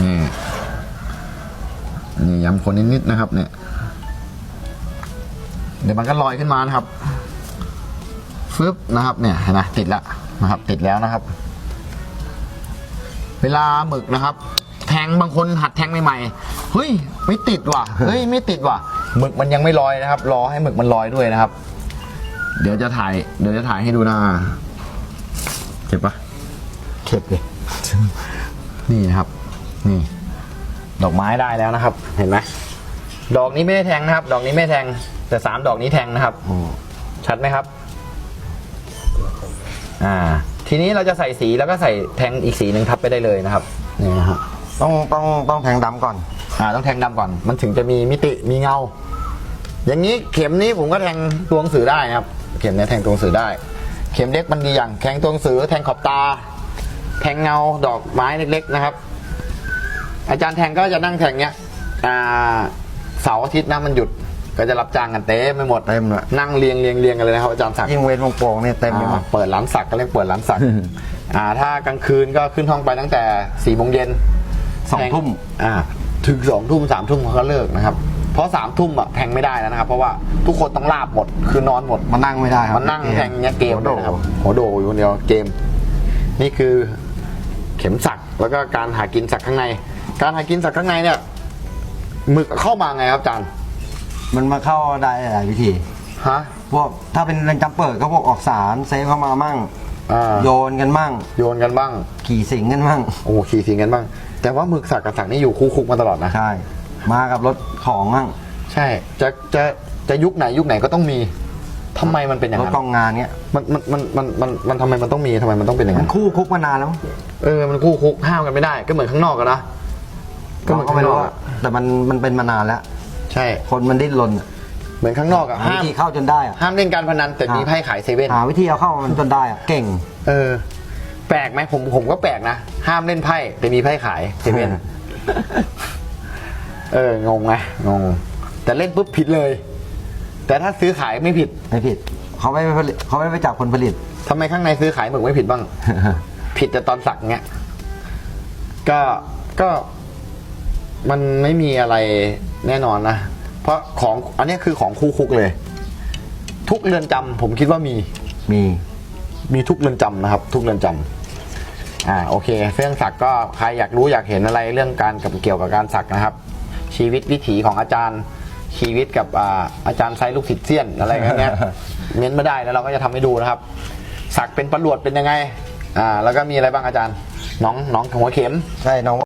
นี่นี่ย้ำคนนิดๆนะครับ เนี่ย เดี๋ยวมันก็ลอยขึ้นมานะครับฟึบนะครับ เนี่ยเห็นไหมติดแล้วนะครับ ติดแล้วนะครับ เวลาหมึกนะครับ แทงบางคนหัดแทงใหม่ๆเฮ้ยไม่ติดว่ะเฮ้ยไม่ติดว่ะหมึกมันยังไม่ลอยนะครับ รอให้หมึกมันลอยด้วยนะครับ เดี๋ยวจะถ่าย เดี๋ยวจะถ่ายให้ดูนะเจ็บปะเข็บเลยนี่นะครับ นี่ ดอกไม้ได้แล้วนะครับ เห็นไหมดอกนี้ไม่ได้แทงนะครับ ดอกนี้ไม่แทง แต่สามดอกนี้แทงนะครับอืมชัดไหมครับ อ่า ทีนี้เราจะใส่สีแล้วก็ใส่แทงอีกสีหนึ่งทับไปได้เลยนะครับนี่นะครับต้องต้องต้องแทงดำก่อน อ่า ต้องแทงดำก่อน มันถึงจะมีมิติมีเงา อย่างนี้เข็มนี้ผมก็แทงตัวหนังสือได้นะครับ เข็มเนี้ยแทงตัวหนังสือได้ เข็มเล็กมันดีอย่าง แทงตัวหนังสือ แทงขอบตา แทงเงาดอกไม้เล็กๆนะครับ อาจารย์แทงก็จะนั่งแทงเนี้ยอ่าเสาร์อาทิตย์นะมันหยุดก็จะรับจ้างกันเต็มไปหมดเต็มเลย นั่งเรียงเรียงเรียงกันเลยนะครับอาจารย์สักดิ์ยิ่งเว้นวงโป่งเนี่ยเต็มไปหมดอ่าเปิดร้านสักก็เรียกเปิดร้านสักอ่าถ้ากลางคืนก็ขึ้นห้องไปตั้งแต่สี่โมงเย็นสองทุ่ม อ่าถึงสองทุ่มสามทุ่มเขาก็เลิกนะครับเพราะสามทุ่มอะแทงไม่ได้แล้วนะครับ เพราะว่าทุกคนต้องลาบหมดคือนอนหมด มานั่งไม่ได้ครับมันนั่งแทงเนี้ยเกมโอ้เลยโหนะครับหัวโดอยู่คนเดียวเกม นี่คือ เข็มสักแล้วก็การหากินสักข้างใน การหากินสักข้างในเนี่ยหมึกเข้ามาไงครับอาจารย์มันมาเข้าได้หลายวิธี ฮะพวกถ้าเป็นเรือนจำเปิดก็พวกออกสารเซฟเข้ามามั่ง อ่าโยนกันมั่ง โยนกันบ้าง ขี่สิงกันมั่ง โอ้ขี่สิงกันบ้าง แต่ว่าหมึกสักกับสักนี่อยู่คู่คุกมาตลอดนะ ใช่ มากับรถของมั่งใช่จะจะจะยุคไหนยุคไหนก็ต้องมีทำไมมันเป็นอย่างรถนั้นกองงานเนี้ยมันมันมันมันมันมันทำไมมันต้องมีทำไมมันต้องเป็นอย่างมันั้นนคู่คุกมานานแล้วมั้ง เออมันคู่คุกห้ามกันไม่ได้ ก็เหมือนข้างนอกกันนะก็เหมือนเราก็ข้างไม่นรู้อกอะอะแต่มันมันเป็นมานานแล้ว ใช่ คนมันดิ้นรนอะเหมือนข้างนอกอะหาห้ามวิธีเข้าจนได้อะ ห้ามเล่นการพนันแต่มีไพ่ขายเซเว่นหาวิธีเอาเข้ามันจนได้อะเก่ง เออ แปลกไหมผมผมก็แปลกนะห้ามเล่นไพ่แต่มีไพ่ขายเซเว่น เอองงไหมงง แต่เล่นปุ๊บผิดเลย แต่ถ้าซื้อขายไม่ผิดไม่ผิดเขาไม่ไปผลิตเขาไม่ไปจับคนผลิต ทำไมข้างในซื้อขายหมึกไม่ผิดบ้าง ผิดแต่ตอนสักเงี้ยก็ก็มันไม่มีอะไรแน่นอนนะ เพราะของอันนี้คือของคู่คุกเลย ทุกเรือนจำผมคิดว่ามีมีมีทุกเรือนจำนะครับ ทุกเรือนจำอ่าโอเคเรื่องสักก็ใครอยากรู้อยากเห็นอะไรเรื่องการกับเกี่ยวกับการสักนะครับ ชีวิตวิถีของอาจารย์ชีวิตกับอ่าอาจารย์ไซลูกศิษย์เซียนอะไรอย่างเงี้ย เม้นมาได้แล้วเราก็จะทำให้ดูนะครับ สักเป็นประหลวดเป็นยังไง อ่า แล้วก็มีอะไรบ้างอาจารย์ น้องน้องหัวเข็ม ใช่น้อง